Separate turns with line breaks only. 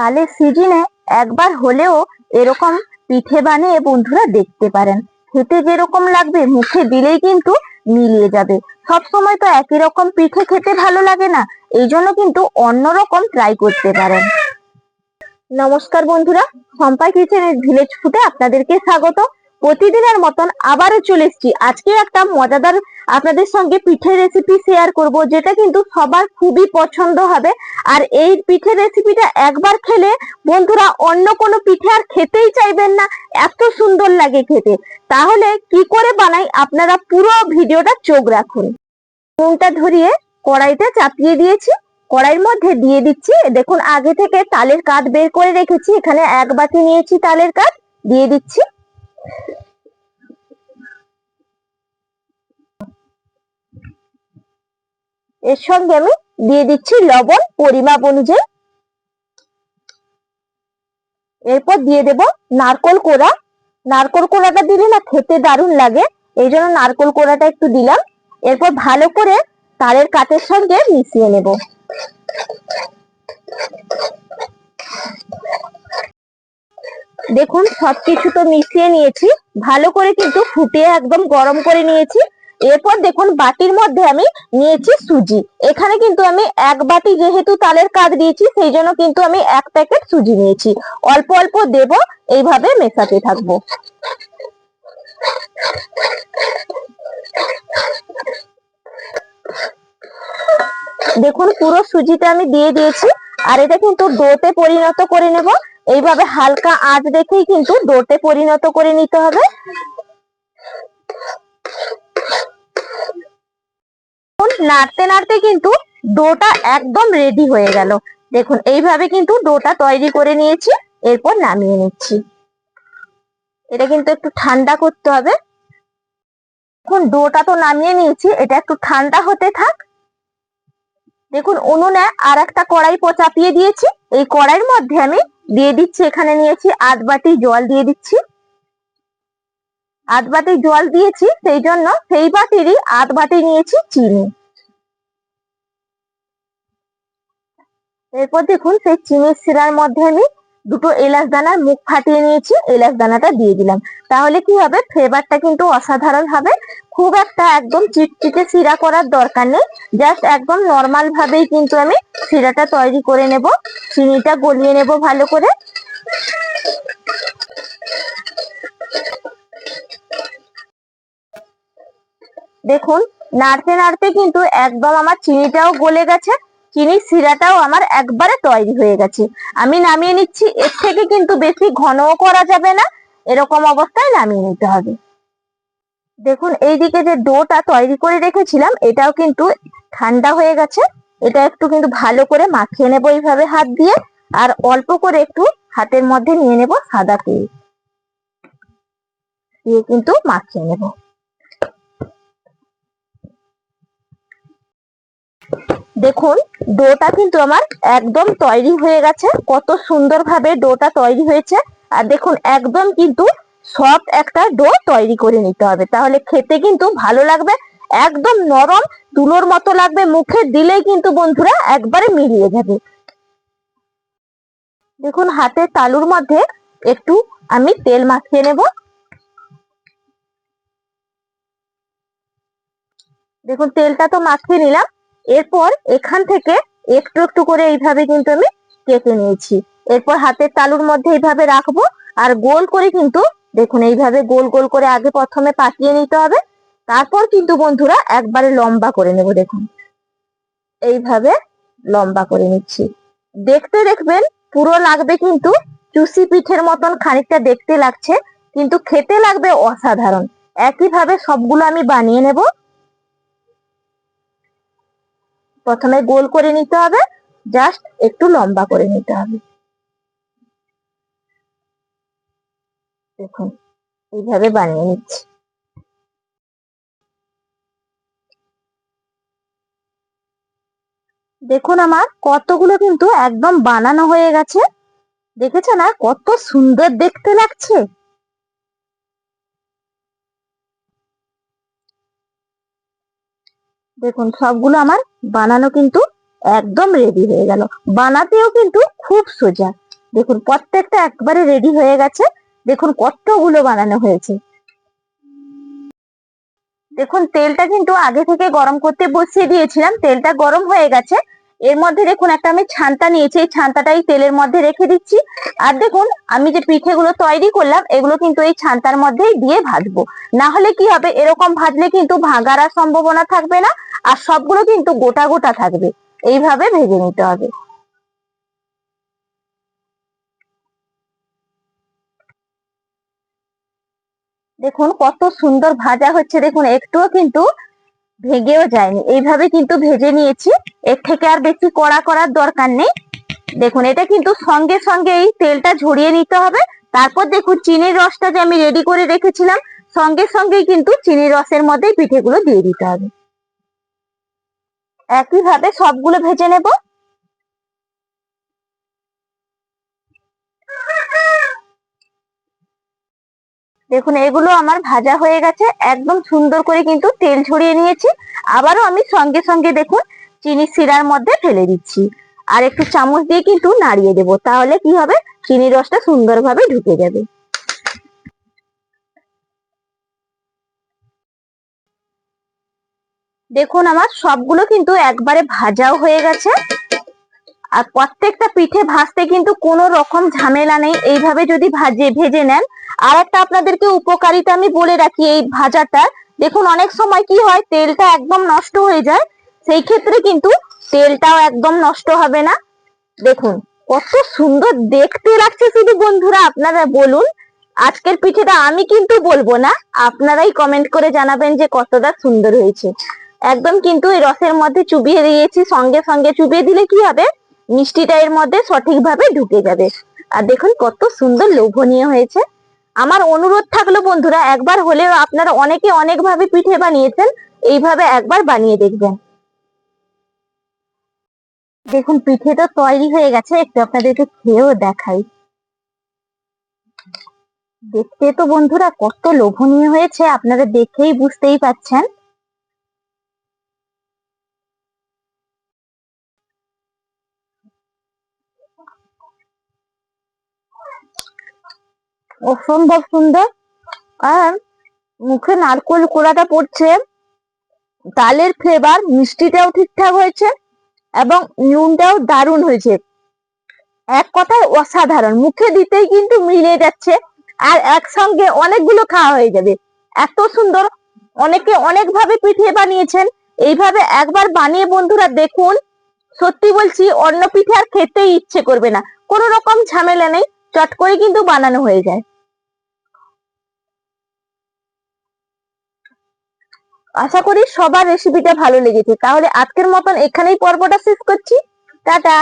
তাহলে সিজনে একবার হলেও এরকম পিঠে বানিয়ে বন্ধুরা দেখতে পারেন। খেতে যেরকম লাগবে, মুখে দিলেই কিন্তু মিলিয়ে যাবে। সব সময় তো একই রকম পিঠে খেতে ভালো লাগে না, এই জন্য কিন্তু অন্যরকম ট্রাই করতে পারেন। নমস্কার বন্ধুরা সম্পাই কিচেনের ভিলেজ ফুটে আপনাদেরকে স্বাগত। প্রতিদিনের মতন আবারও চলে এসেছি। আজকে একটা মজাদার আপনাদের সঙ্গে পিঠের রেসিপি শেয়ার করব, যেটা কিন্তু সবার খুবই পছন্দ হবে। আর এই পিঠের রেসিপিটা একবার খেলে বন্ধুরা অন্য কোনো পিঠে আর খেতেই চাইবেন না, এত সুন্দর লাগে খেতে। তাহলে কি করে বানাই আপনারা পুরো ভিডিওটা চোখ রাখুন। নুনটা ধরিয়ে কড়াইতে চাপিয়ে দিয়েছি। কড়াইয়ের মধ্যে দিয়ে দিচ্ছি। দেখুন, আগে থেকে তালের কাঠ বের করে রেখেছি। এখানে এক বাটি নিয়েছি তালের কাঠ। দিয়ে দিচ্ছি। এর সঙ্গে আমি দিয়ে দিচ্ছি লবণ, পরিমাপ অনুযায়ী। এরপর দিয়ে দেব নারকল কোড়া। নারকল কোড়াটা দিলে না খেতে দারুণ লাগে, এই জন্য নারকল কোড়াটা একটু দিলাম। এরপর ভালো করে তারের কাঠের সঙ্গে মিশিয়ে নেব। দেখুন, সবকিছু তো মিশিয়ে নিয়েছি। ভালো করে কিন্তু ফুটিয়ে একদম গরম করে নিয়েছি। এরপর দেখুন, বাটির মধ্যে আমি নিয়েছি সুজি। এখানে কিন্তু আমি এক বাটি যেহেতু তালের কাঠ দিয়েছি, সেই জন্য কিন্তু আমি এক প্যাকেট সুজি নিয়েছি। অল্প অল্প দেব, এইভাবে মেশাতে থাকব। দেখুন, পুরো সুজিটা আমি দিয়ে দিয়েছি। আর এটা কিন্তু ডোতে পরিণত করে নেব। এইভাবে হালকা আঁচ রেখেই কিন্তু ডোতে পরিণত করে নিতে হবে। নাড়তে নাড়তে কিন্তু ডোটা একদম রেডি হয়ে গেল। দেখুন, এইভাবে কিন্তু ডোটা তৈরি করে নিয়েছি, এরপর নামিয়ে নিচ্ছি। এটা কিন্তু একটু ঠান্ডা করতে হবে। এখন ডোটা তো নামিয়ে নিয়েছি, এটা একটু ঠান্ডা হতে থাক। দেখুন, উনুনে আর একটা কড়াই চাপিয়ে দিয়েছি। এই কড়াইয়ের মধ্যে আমি দিয়ে দিচ্ছি, এখানে নিয়েছি আধ বাটি জল দিয়ে দিচ্ছি। আধ বাটি জল দিয়েছি, সেই জন্য সেই বাটিরই আধ বাটি নিয়েছি চিনি। এরপর দেখুন সেই চিনির শিরার মধ্যে আমি দুটো এলাচ দানার মুখ ফাটিয়ে নিয়েছি, এলাচ দানাটা দিয়ে দিলাম। তাহলে কি হবে? ফ্লেভারটা কিন্তু অসাধারণ হবে। খুব একটা একদম চিটচিটে শিরা করার দরকার নেই। জাস্ট একদম নর্মাল ভাবেই কিন্তু আমি শিরাটা তৈরি করে নেব। চিনিটা গলিয়ে নেব ভালো করে। দেখুন, নাড়তে নাড়তে কিন্তু একদম আমার চিনিটাও গলে গেছে। চিনির শিরাটাও আমার একবারে তৈরি হয়ে গেছে। আমি নামিয়ে নিচ্ছি, এর থেকে কিন্তু বেশি ঘনও করা যাবে না, এরকম অবস্থায় নামিয়ে নিতে হবে। দেখুন, এইদিকে যে ডোটা তৈরি করে রেখেছিলাম, এটাও কিন্তু ঠান্ডা হয়ে গেছে। এটা একটু কিন্তু ভালো করে মাখিয়ে নেব এইভাবে হাত দিয়ে, আর অল্প করে একটু হাতের মধ্যে নিয়ে নেব সাদা তেল। দিয়ে কিন্তু মাখিয়ে নেব। দেখুন, ডোটা কিন্তু আমার একদম তৈরি হয়ে গেছে। কত সুন্দরভাবে ডোটা তৈরি হয়েছে। আর দেখুন, একদম কিন্তু সফট একটা ডো তৈরি করে নিতে হবে। তাহলে খেতে কিন্তু ভালো লাগবে, একদম নরম তুলোর মতো লাগবে, মুখে দিলেই কিন্তু বন্ধুরা একবারে মিলিয়ে যাবে। দেখুন হাতে তালুর মধ্যে একটু আমি তেল মাখিয়ে নেব। দেখুন, তেলটা তো মাখিয়ে নিলাম। এরপর এখান থেকে একটু একটু করে এইভাবে কিন্তু আমি কেটে নিয়েছি। এরপর হাতের তালুর মধ্যে এইভাবে রাখব আর গোল করে কিন্তু দেখুন এইভাবে গোল গোল করে আগে প্রথমে পাকিয়ে নিতে হবে। তারপর কিন্তু বন্ধুরা একবারে লম্বা করে নেব দেখুন। এইভাবে লম্বা করে নিচ্ছি। দেখতে দেখবেন পুরো লাগবে কিন্তু চুষি পিঠের মতন খানিকটা দেখতে লাগছে, কিন্তু খেতে লাগবে অসাধারণ। একইভাবে সবগুলো আমি বানিয়ে নেব। প্রথমে গোল করে নিতে হবে জাস্ট একটু লম্বা করে নিতে হবে। দেখুন, এইভাবে বানিয়ে নিচ্ছি। দেখুন আমার কতগুলো কিন্তু একদম বানানো হয়ে গেছে। দেখেছ না কত সুন্দর দেখতে লাগছে? দেখুন, সবগুলো আমার বানানো কিন্তু একদম রেডি হয়ে গেল। বানাতেও কিন্তু খুব সোজা। দেখুন, প্রত্যেকটা একবারে রেডি হয়ে গেছে। দেখুন, কতগুলো বানানো হয়েছে। দেখুন, তেলটা কিন্তু আগে থেকে গরম করতে বসিয়ে দিয়েছিলাম। তেলটা গরম হয়ে গেছে। এর মধ্যে দেখুন, একটা আমি ছান্তা নিয়েছি। এই ছান্তাটাই তেলের মধ্যে রেখে দিচ্ছি। আর দেখুন, আমি যে পিঠেগুলো তৈরি করলাম, এগুলো কিন্তু এই ছান্তার মধ্যেই দিয়ে ভাজবো। না হলে কি হবে? এরকম ভাজলে কিন্তু ভাঙার সম্ভাবনা থাকবে না। আর সবগুলো কিন্তু গোটা গোটা থাকবে। এইভাবে ভেজে নিতে হবে। দেখুন কত সুন্দর ভাজা হচ্ছে। দেখুন, একটুও কিন্তু ভেঙেও যায়নি। এইভাবে কিন্তু ভেজে নিয়েছি। এর থেকে আর বেশি কড়া করার দরকার নেই। দেখুন, এটা কিন্তু সঙ্গে সঙ্গে এই তেলটা ঝরিয়ে নিতে হবে। তারপর দেখুন, চিনির রসটা যে আমি রেডি করে রেখেছিলাম, সঙ্গে সঙ্গেই কিন্তু চিনির রসের মধ্যে পিঠেগুলো দিয়ে দিতে হবে। একইভাবে সবগুলো ভেজে নেব। দেখুন, এগুলো আমার ভাজা হয়ে গেছে। একদম সুন্দর করে কিন্তু তেল ছড়িয়ে নিয়েছি। আবারও আমি সঙ্গে সঙ্গে দেখুন, চিনি শিরার মধ্যে ফেলে দিচ্ছি। আর একটু চামচ দিয়ে কিন্তু নাড়িয়ে দেব। তাহলে কি হবে? চিনির রসটা সুন্দরভাবে ঢুকে যাবে। দেখুন আমার, সবগুলো কিন্তু একবারে ভাজাও হয়ে গেছে। আর প্রত্যেকটা পিঠে ভাজতে কিন্তু কোনো রকম ঝামেলা নেই। এইভাবে যদি ভাজে, ভেজে নেন আর একটা আপনাদেরকে উপকারিতা আমি বলে রাখি এই ভাজাটা দেখুন, অনেক সময় কি হয়, তেলটা একদম নষ্ট হয়ে যায়, সেই ক্ষেত্রে কিন্তু তেলটাও একদম নষ্ট হবে না। দেখুন, কত সুন্দর দেখতে লাগছে শুধু বন্ধুরা, আপনারা বলুন। আজকের পিঠেটা আমি কিন্তু বলব না, আপনারাই কমেন্ট করে জানাবেন যে কতটা সুন্দর হয়েছে। একদম কিন্তু এই রসের মধ্যে চুবিয়ে দিয়েছি, সঙ্গে সঙ্গে চুবিয়ে দিলে কি হবে? মিষ্টিটা এর মধ্যে সঠিকভাবে ঢুকে যাবে। আর দেখুন কত সুন্দর লোভনীয় হয়েছে। আমার অনুরোধ থাকল বন্ধুরা, একবার হলেও আপনারা অনেকে অনেকভাবে পিঠে বানিয়েছেন, এইভাবে একবার বানিয়ে দেখবেন। দেখুন পিঠে তো তৈরি হয়ে গেছে, একটু আপনাদেরকে খেয়েও দেখাই। দেখতে তো বন্ধুরা কত লোভনীয় হয়েছে, আপনারা দেখেই বুঝতেই পাচ্ছেন। অসম্ভব সুন্দর। আর মুখে নারকোল কোড়াটা পড়ছে। তালের ফ্লেভার মিষ্টিটাও ঠিকঠাক হয়েছে এবং নুনটাও দারুণ হয়েছে। এক কথায় অসাধারণ। মুখে দিতেই কিন্তু মিলে যাচ্ছে আর একসঙ্গে অনেকগুলো খাওয়া হয়ে যাবে। এত সুন্দর। অনেকে অনেকভাবে পিঠে বানিয়েছেন। এইভাবে একবার বানিয়ে বন্ধুরা দেখুন। সত্যি বলছি, অন্য পিঠে আর খেতেই ইচ্ছে করবে না। কোনো রকম ঝামেলা নেই। চট করে কিন্তু বানানো হয়ে যায়। আশা করি সবার রেসিপিটা ভালো লেগেছে। তাহলে আজকের মতন এখানেই পর্বটা শেষ করছি। টাটা!